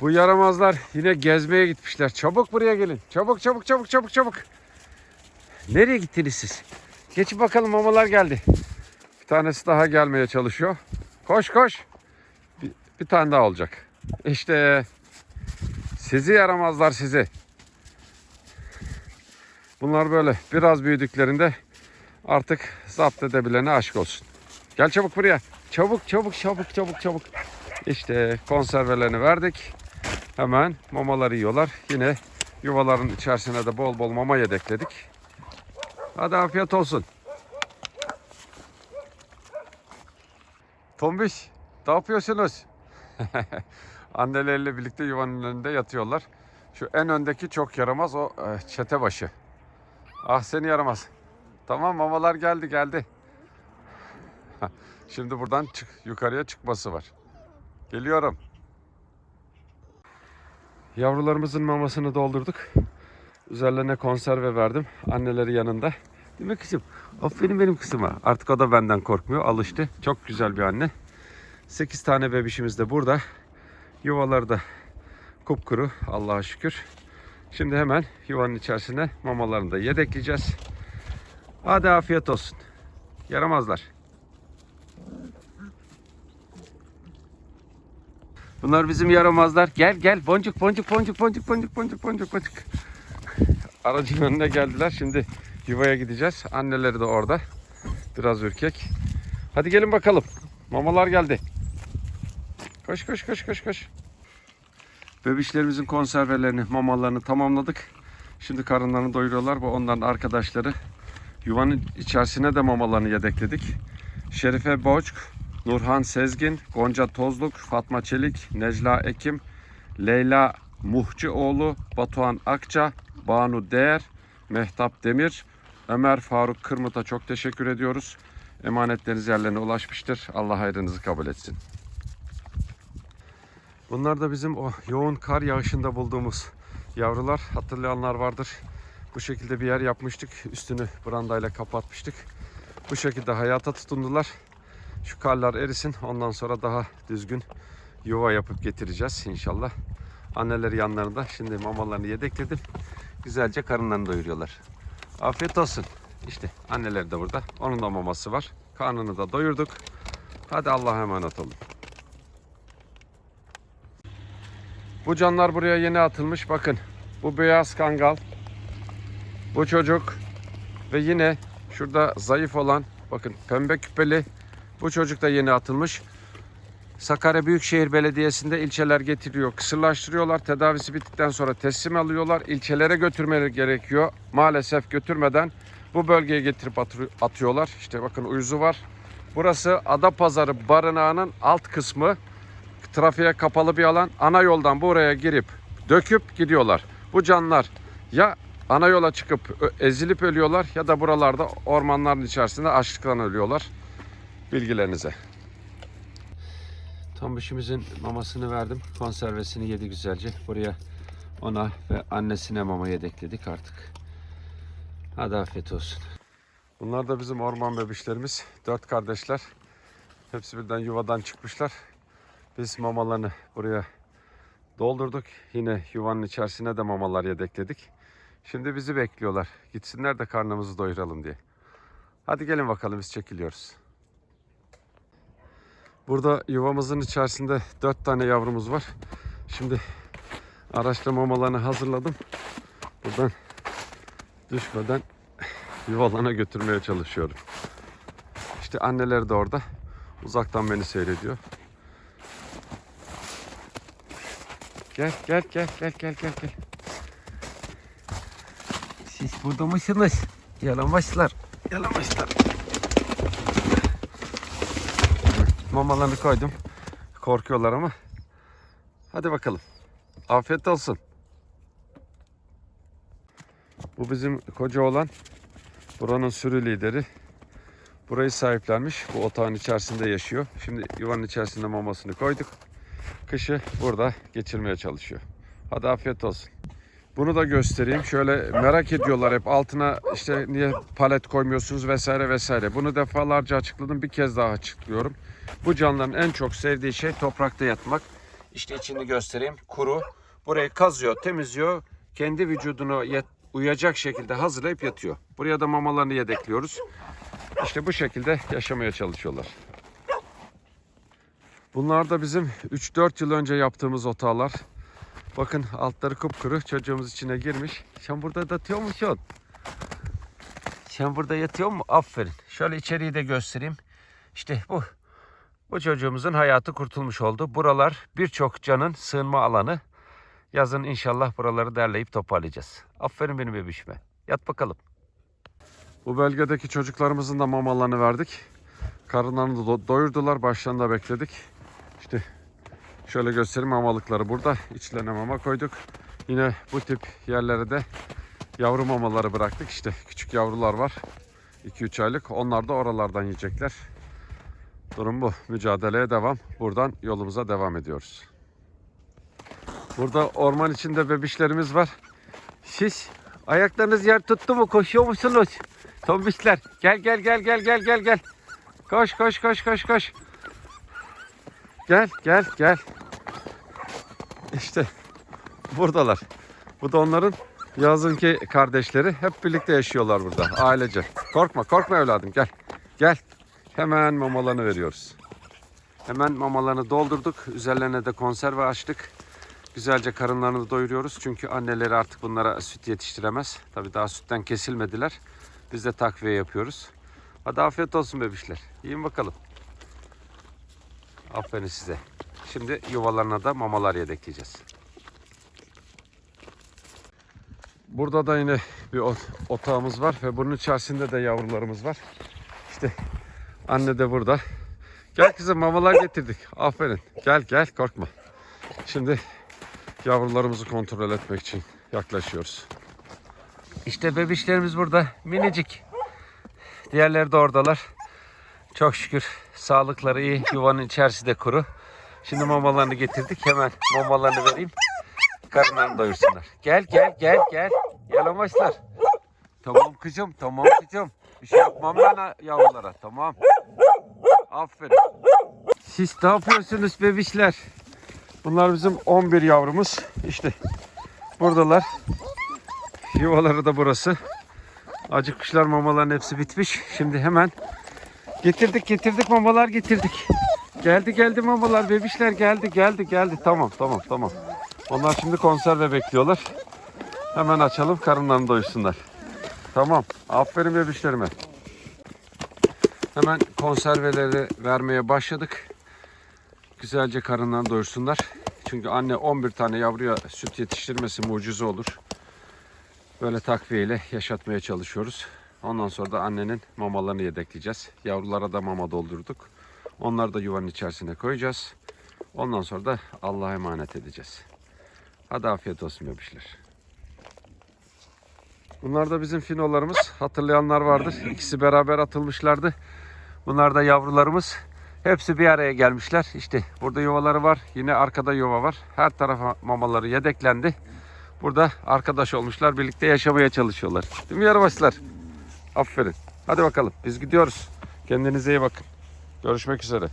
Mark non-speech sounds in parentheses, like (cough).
Bu yaramazlar yine gezmeye gitmişler. Çabuk buraya gelin. Çabuk çabuk çabuk çabuk çabuk. Nereye gittiniz siz? Geçin bakalım mamalar geldi. Bir tanesi daha gelmeye çalışıyor. Koş koş. Bir, bir tane daha olacak. İşte sizi yaramazlar sizi. Bunlar böyle biraz büyüdüklerinde artık zapt edebilene aşk olsun. Gel çabuk buraya. Çabuk çabuk çabuk çabuk çabuk. İşte konservelerini verdik. Hemen mamaları yiyorlar. Yine yuvaların içerisine de bol bol mama yedekledik. Hadi afiyet olsun. Tombiş, ne yapıyorsunuz? (laughs) Anneleriyle birlikte yuvanın önünde yatıyorlar. Şu en öndeki çok yaramaz o e, çete başı. Ah seni yaramaz. Tamam mamalar geldi geldi. (laughs) Şimdi buradan çık, yukarıya çıkması var. Geliyorum. Yavrularımızın mamasını doldurduk. Üzerlerine konserve verdim. Anneleri yanında. Değil mi kızım? Aferin benim kızıma. Artık o da benden korkmuyor. Alıştı. Çok güzel bir anne. 8 tane bebişimiz de burada. Yuvaları da kupkuru. Allah'a şükür. Şimdi hemen yuvanın içerisine mamalarını da yedekleyeceğiz. Hadi afiyet olsun. Yaramazlar. Bunlar bizim yaramazlar. Gel gel boncuk boncuk boncuk boncuk boncuk boncuk boncuk boncuk. Aracın önüne geldiler. Şimdi yuvaya gideceğiz. Anneleri de orada. Biraz ürkek. Hadi gelin bakalım. Mamalar geldi. Koş koş koş koş koş. Bebişlerimizin konservelerini, mamalarını tamamladık. Şimdi karınlarını doyuruyorlar. Bu onların arkadaşları. Yuvanın içerisine de mamalarını yedekledik. Şerife Boçk, Nurhan Sezgin, Gonca Tozluk, Fatma Çelik, Necla Ekim, Leyla Muhcioğlu, Batuhan Akça, Banu Değer, Mehtap Demir, Ömer Faruk Kırmıt'a çok teşekkür ediyoruz. Emanetleriniz yerlerine ulaşmıştır. Allah hayrınızı kabul etsin. Bunlar da bizim o yoğun kar yağışında bulduğumuz yavrular. Hatırlayanlar vardır. Bu şekilde bir yer yapmıştık. Üstünü brandayla kapatmıştık. Bu şekilde hayata tutundular. Şu karlar erisin. Ondan sonra daha düzgün yuva yapıp getireceğiz inşallah. Anneleri yanlarında. Şimdi mamalarını yedekledim. Güzelce karınlarını doyuruyorlar. Afiyet olsun. İşte anneleri de burada. Onun da maması var. Karnını da doyurduk. Hadi Allah'a emanet olun. Bu canlar buraya yeni atılmış. Bakın bu beyaz kangal. Bu çocuk. Ve yine şurada zayıf olan bakın pembe küpeli bu çocuk da yeni atılmış. Sakarya Büyükşehir Belediyesi'nde ilçeler getiriyor. Kısırlaştırıyorlar. Tedavisi bittikten sonra teslim alıyorlar. İlçelere götürmeleri gerekiyor. Maalesef götürmeden bu bölgeye getirip atı- atıyorlar. İşte bakın uyuzu var. Burası Adapazarı barınağının alt kısmı. Trafiğe kapalı bir alan. Ana yoldan buraya girip döküp gidiyorlar. Bu canlar ya ana yola çıkıp ezilip ölüyorlar ya da buralarda ormanların içerisinde açlıktan ölüyorlar. Bilgilerinize. Tombişimizin mamasını verdim. Konservesini yedi güzelce. Buraya ona ve annesine mama yedekledik artık. Hadi afiyet olsun. Bunlar da bizim orman bebişlerimiz. Dört kardeşler. Hepsi birden yuvadan çıkmışlar. Biz mamalarını buraya doldurduk. Yine yuvanın içerisine de mamalar yedekledik. Şimdi bizi bekliyorlar. Gitsinler de karnımızı doyuralım diye. Hadi gelin bakalım biz çekiliyoruz. Burada yuvamızın içerisinde dört tane yavrumuz var. Şimdi araçla mamalarını hazırladım. Buradan düşmeden yuvalarına götürmeye çalışıyorum. İşte anneler de orada. Uzaktan beni seyrediyor. Gel gel gel gel gel gel gel. Siz burada mısınız? Yalanbaşlar. Yalanbaşlar. Mamalarını koydum. Korkuyorlar ama. Hadi bakalım. Afiyet olsun. Bu bizim koca olan buranın sürü lideri. Burayı sahiplenmiş. Bu otağın içerisinde yaşıyor. Şimdi yuvanın içerisinde mamasını koyduk. Kışı burada geçirmeye çalışıyor. Hadi afiyet olsun. Bunu da göstereyim. Şöyle merak ediyorlar hep altına işte niye palet koymuyorsunuz vesaire vesaire. Bunu defalarca açıkladım. Bir kez daha açıklıyorum. Bu canlıların en çok sevdiği şey toprakta yatmak. İşte içini göstereyim. Kuru. Burayı kazıyor, temizliyor. Kendi vücudunu uyacak şekilde hazırlayıp yatıyor. Buraya da mamalarını yedekliyoruz. İşte bu şekilde yaşamaya çalışıyorlar. Bunlar da bizim 3-4 yıl önce yaptığımız otağlar. Bakın altları kupkuru çocuğumuz içine girmiş. Sen burada yatıyor musun? Sen burada yatıyor mu? Aferin. Şöyle içeriği de göstereyim. İşte bu. Bu çocuğumuzun hayatı kurtulmuş oldu. Buralar birçok canın sığınma alanı. Yazın inşallah buraları derleyip toparlayacağız. Aferin benim bebişime. Yat bakalım. Bu bölgedeki çocuklarımızın da mamalarını verdik. Karınlarını do- doyurdular. Başlarında bekledik. İşte şöyle göstereyim mamalıkları burada. İçlerine mama koyduk. Yine bu tip yerlere de yavru mamaları bıraktık. İşte küçük yavrular var. 2-3 aylık. Onlar da oralardan yiyecekler. Durum bu. Mücadeleye devam. Buradan yolumuza devam ediyoruz. Burada orman içinde bebişlerimiz var. Siz ayaklarınız yer tuttu mu? Koşuyor musunuz? Tombişler. Gel gel gel gel gel gel gel. Koş koş koş koş koş. Gel gel gel. İşte buradalar. Bu da onların yazınki kardeşleri. Hep birlikte yaşıyorlar burada ailece. Korkma korkma evladım gel. Gel. Hemen mamalarını veriyoruz. Hemen mamalarını doldurduk. Üzerlerine de konserve açtık. Güzelce karınlarını doyuruyoruz. Çünkü anneleri artık bunlara süt yetiştiremez. Tabii daha sütten kesilmediler. Biz de takviye yapıyoruz. Hadi afiyet olsun bebişler. Yiyin bakalım. Aferin size. Şimdi yuvalarına da mamalar yedekleyeceğiz. Burada da yine bir ot- otağımız var ve bunun içerisinde de yavrularımız var. İşte anne de burada. Gel kızım mamalar getirdik. Aferin. Gel gel korkma. Şimdi yavrularımızı kontrol etmek için yaklaşıyoruz. İşte bebişlerimiz burada. Minicik. Diğerleri de oradalar. Çok şükür sağlıkları iyi. Yuvanın içerisi de kuru. Şimdi mamalarını getirdik. Hemen mamalarını vereyim. Karınlarını doyursunlar. Gel gel gel gel. Yalamaçlar. Tamam kızım tamam kızım. Bir şey yapmam ben yavrulara tamam. Aferin. Siz ne yapıyorsunuz bebişler? Bunlar bizim 11 yavrumuz. İşte buradalar. Yuvaları da burası. Acıkmışlar mamaların hepsi bitmiş. Şimdi hemen getirdik getirdik mamalar getirdik. Geldi geldi mamalar bebişler geldi geldi geldi. Tamam tamam tamam. Onlar şimdi konserve bekliyorlar. Hemen açalım karınlarını doyursunlar. Tamam. Aferin bebişlerime. Hemen konserveleri vermeye başladık. Güzelce karınlarını doyursunlar. Çünkü anne 11 tane yavruya süt yetiştirmesi mucize olur. Böyle takviyeyle yaşatmaya çalışıyoruz. Ondan sonra da annenin mamalarını yedekleyeceğiz. Yavrulara da mama doldurduk. Onları da yuvanın içerisine koyacağız. Ondan sonra da Allah'a emanet edeceğiz. Hadi afiyet olsun bebişler. Bunlar da bizim finolarımız. Hatırlayanlar vardır. İkisi beraber atılmışlardı. Bunlar da yavrularımız. Hepsi bir araya gelmişler. İşte burada yuvaları var. Yine arkada yuva var. Her tarafa mamaları yedeklendi. Burada arkadaş olmuşlar. Birlikte yaşamaya çalışıyorlar. Değil mi yarıbaşlar? Aferin. Hadi bakalım. Biz gidiyoruz. Kendinize iyi bakın. Görüşmek üzere.